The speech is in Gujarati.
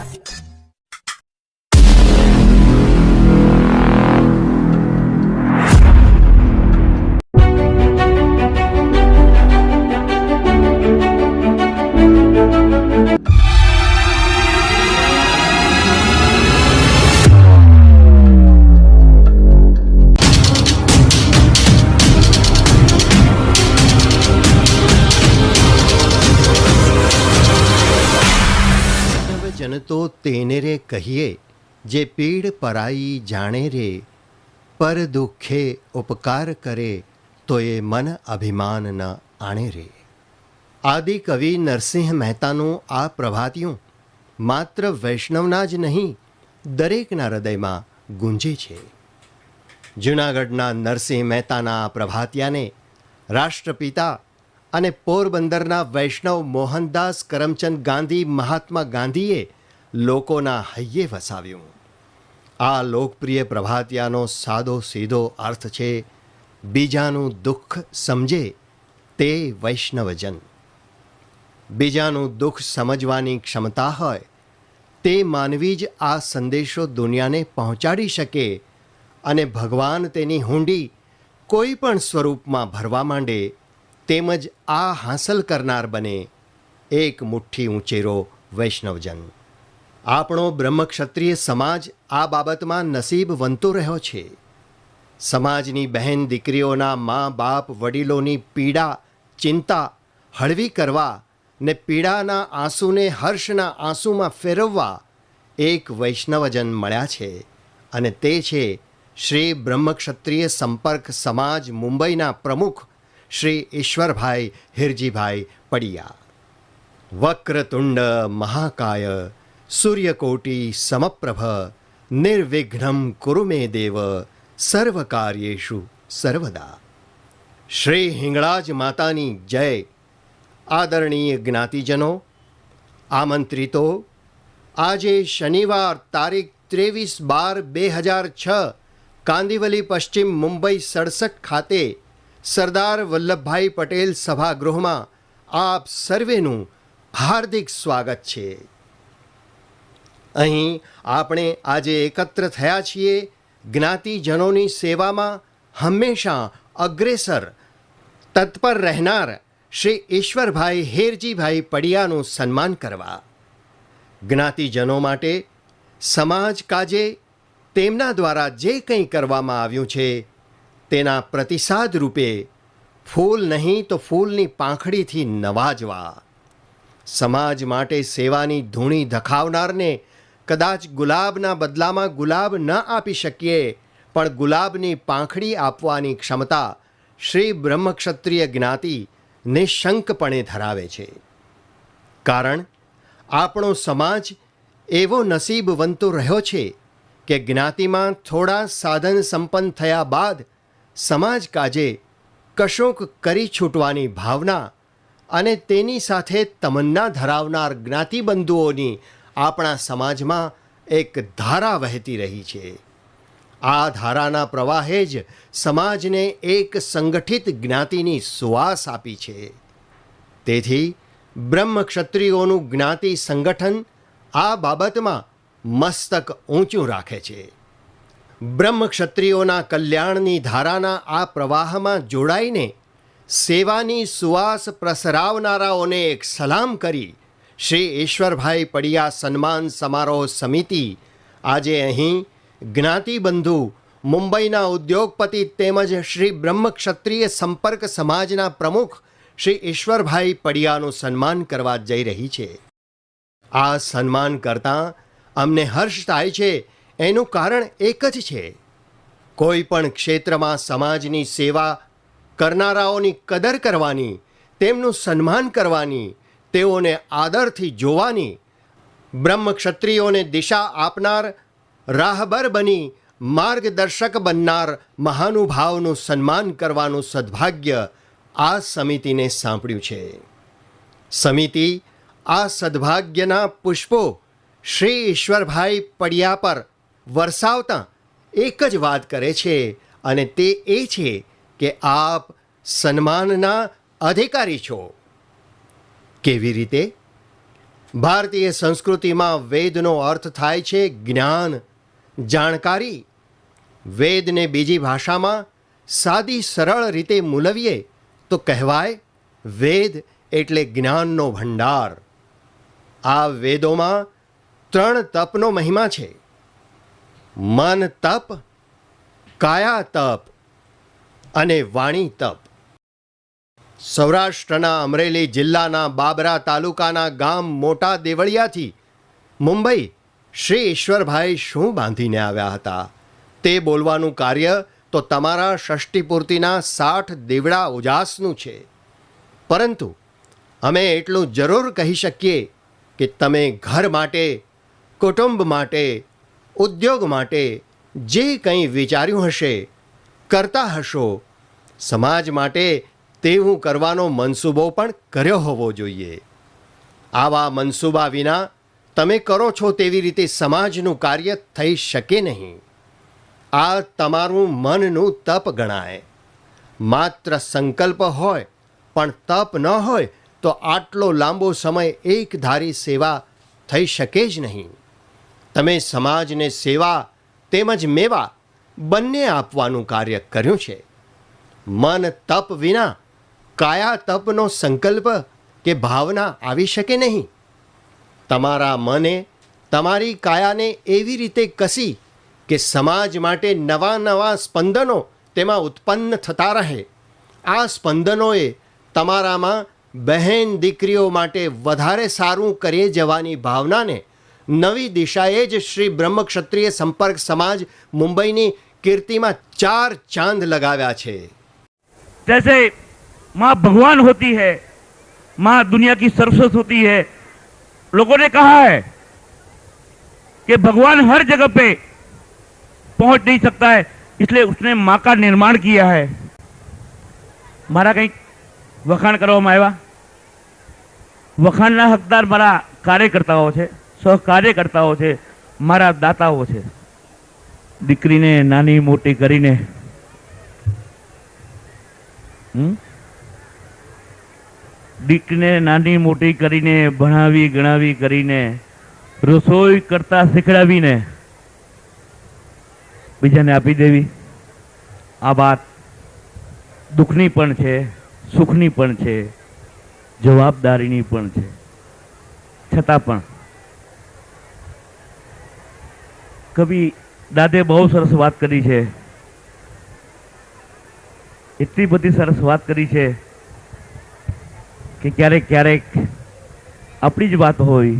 Podcast. જન તો તેને રે કહીએ, જે પીડ પરાઈ જાણે રે. પર દુઃખે ઉપકાર કરે, તો એ મન અભિમાન ન આણે રે. આદિ કવિ નરસિંહ મહેતાનું આ પ્રભાતિયું માત્ર વૈષ્ણવના જ નહીં, દરેકના હૃદયમાં ગુંજે છે. જૂનાગઢના નરસિંહ મહેતાના આ પ્રભાતિયાને રાષ્ટ્રપિતા અને પોરબંદરના વૈષ્ણવ મોહનદાસ કરમચંદ ગાંધી મહાત્મા ગાંધીએ લોકોના હૈયે વસાવ્યું. આ લોકપ્રિય પ્રભાતિયાનો સાદો સીધો અર્થ છે, બીજાનું દુઃખ સમજે તે વૈષ્ણવજન. બીજાનું દુઃખ સમજવાની ક્ષમતા હોય, તે માનવી જ આ સંદેશો દુનિયાને પહોંચાડી શકે અને ભગવાન તેની હુંડી કોઈ પણ સ્વરૂપમાં ભરવા માંડે, તેમજ આ હાંસલ કરનાર બને એક મુઠ્ઠી ઊંચેરો વૈષ્ણવજન. આપણો બ્રહ્મક્ષત્રિય સમાજ આ બાબતમાં નસીબ વનતો રહ્યો છે. સમાજની બહેન દીકરીઓના મા બાપ વડીલોની પીડા, ચિંતા, હળવી કરવા ને પીડાના આંસુને હર્ષના આંસુમાં ફેરવવા એક વૈષ્ણવજન મળ્યા છે અને તે છે શ્રી બ્રહ્મક્ષત્રિય સંપર્ક સમાજ મુંબઈના પ્રમુખ શ્રી ઈશ્વરભાઈ હિરજીભાઈ પડિયા. વક્રતુંડ મહાકાય સૂર્યકોટી સમપ્રભ નિર્વિઘ્નમ કુરુ મે દેવ સર્વકાર્યેષુ સર્વદા શ્રી હિંગળાજ માતાની જય આદરણીય જ્ઞાતિજનો આમંત્રિતો આજે શનિવાર તારીખ ત્રેવીસ બાર બે હજાર છ કાંદિવલી પશ્ચિમ મુંબઈ સડસઠ ખાતે સરદાર વલ્લભભાઈ પટેલ સભાગૃહમાં આપ સર્વેનું હાર્દિક સ્વાગત છે અહીં આપણે આજે એકત્ર થયા છીએ જ્ઞાતિજનોની સેવામાં હંમેશા અગ્રેસર, તત્પર રહેનાર શ્રી ઈશ્વરભાઈ હેરજીભાઈ પડિયાનું સન્માન કરવા. જ્ઞાતિજનો માટે સમાજ કાજે તેમના દ્વારા જે કંઈ કરવામાં આવ્યું છે, તેના પ્રતિસાદ રૂપે ફૂલ નહીં તો ફૂલની પાંખડીથી નવાજવા. સમાજ માટે સેવાની ધૂણી ધખાવનારને કદાચ ગુલાબના બદલામાં ગુલાબ ન આપી શકીએ, પણ ગુલાબની પાંખડી આપવાની ક્ષમતા શ્રી બ્રહ્મક્ષત્રિય જ્ઞાતિ નિશંકપણે ધરાવે છે. કારણ, આપણો સમાજ એવો નસીબવંતો રહ્યો છે કે જ્ઞાતિમાં થોડા સાધન સંપન્ન થયા બાદ સમાજ કાજે કશોક કરી છૂટવાની ભાવના અને તેની સાથે તમન્ના ધરાવનાર જ્ઞાતિબંધુઓની આપણા સમાજમાં એક ધારા વહેતી રહી છે. આ ધારાના પ્રવાહે જ સમાજને એક સંગઠિત જ્ઞાતિની સુવાસ આપી છે. તેથી બ્રહ્મ ક્ષત્રિયોનું જ્ઞાતિ સંગઠન આ બાબતમાં મસ્તક ઊંચું રાખે છે. બ્રહ્મ ક્ષત્રિયોના કલ્યાણની ધારાના આ પ્રવાહમાં જોડાઈને સેવાની સુવાસ પ્રસરાવનારાઓને એક સલામ કરી શ્રી ઈશ્વરભાઈ પડિયા સન્માન સમારોહ સમિતિ આજે અહીં જ્ઞાતિબંધુ મુંબઈના ઉદ્યોગપતિ તેમજ શ્રી બ્રહ્મ ક્ષત્રિય સંપર્ક સમાજના પ્રમુખ શ્રી ઈશ્વરભાઈ પડિયાનું સન્માન કરવા જઈ રહી છે. આ સન્માન કરતાં અમને હર્ષ થાય છે, એનું કારણ એક જ છે. કોઈ પણ ક્ષેત્રમાં સમાજની સેવા કરનારાઓની કદર કરવાની, તેમનું સન્માન કરવાની તેઓને આદરથી જોવાની બ્રહ્મ ક્ષત્રિયોને દિશા આપનાર, રાહબર બની માર્ગદર્શક બનનાર મહાનુભાવનું સન્માન કરવાનું સદભાગ્ય આ સમિતિને સાંપડ્યું છે. સમિતિ આ સદભાગ્યના પુષ્પો શ્રી ઈશ્વરભાઈ પડિયા પર વરસાવતા એક જ વાત કરે છે અને તે એ છે કે આપ સન્માનના અધિકારી છો. કેવી રીતે? ભારતીય સંસ્કૃતિમાં વેદનો અર્થ થાય છે જ્ઞાન. જાણકારી. વેદને બીજી ભાષામાં સાદી સરળ રીતે મૂલવીએ તો કહેવાય વેદ એટલે જ્ઞાનનો ભંડાર. આ વેદોમાં ત્રણ તપનો મહિમા છે. મન તપ કાયા તપ અને વાણી તપ. સૌરાષ્ટ્રના અમરેલી જિલ્લાના બાબરા તાલુકાના ગામ મોટા દેવળિયાથી મુંબઈ શ્રી ઈશ્વરભાઈ શું બાંધીને આવ્યા હતા? તે બોલવાનું કાર્ય તો તમારા ષષ્ઠીપૂર્તિના સાઠ દેવડા ઉજાસનું છે. પરંતુ અમે એટલું જરૂર કહી શકીએ કે તમે ઘર માટે, કુટુંબ માટે, ઉદ્યોગ માટે જે કંઈ વિચાર્યું હશે, કરતા હશો. સમાજ માટે તેવું કરવાનો મનસૂબો પણ કર્યો હોવો જોઈએ. આવા મનસૂબા વિના તમે કરો છો તેવી રીતે સમાજનું કાર્ય થઈ શકે નહીં. આ તમારું મનનું તપ ગણાય. માત્ર સંકલ્પ હોય, પણ તપ ન હોય, તો આટલો લાંબો સમય એકધારી સેવા થઈ શકે જ નહીં. તમે સમાજને સેવા તેમજ મેવા બંને આપવાનું કાર્ય કર્યું છે. મન તપ વિના કાયા તપનો સંકલ્પ કે ભાવના આવી શકે નહીં? તમારા મને તમારી કાયાને એવી રીતે કસી કે સમાજ માટે નવા નવા સ્પંદનો તેમાં ઉત્પન્ન થતા રહે. આ સ્પંદનોએ તમારામાં બહેન દીકરીઓ માટે વધારે સારું કરે જવાની ભાવનાને નવી દિશાએ જ શ્રી બ્રહ્મક્ષત્રિય સંપર્ક સમાજ મુંબઈની કીર્તિમાં ચાર ચાંદ લગાવ્યા છે. माँ भगवान होती है माँ दुनिया की सरस्वत होती है लोगों ने कहा है कि भगवान हर जगह पे पहुंच नहीं सकता है इसलिए उसने माँ का निर्माण किया है મારા કંઈક વખાણ કરવામાં આવ્યા વખાણના હકદાર મારા કાર્યકર્તાઓ છે સહકાર્યકર્તાઓ છે મારા દાતાઓ છે દીકરીને નાની મોટી કરીને હમ? દીકરીને નાની મોટી કરીને, ભણાવી, ગણાવી કરીને, રસોઈ કરતા શીખડાવીને બીજાને આપી દેવી. આ વાત દુઃખની પણ છે, સુખની પણ છે, જવાબદારીની પણ છે. છતાં પણ કવિ દાદે બહુ સરસ વાત કરી છે. એટલી બધી સરસ વાત કરી છે. કે ક્યારેક ક્યારેક આપણી જ વાત હોય.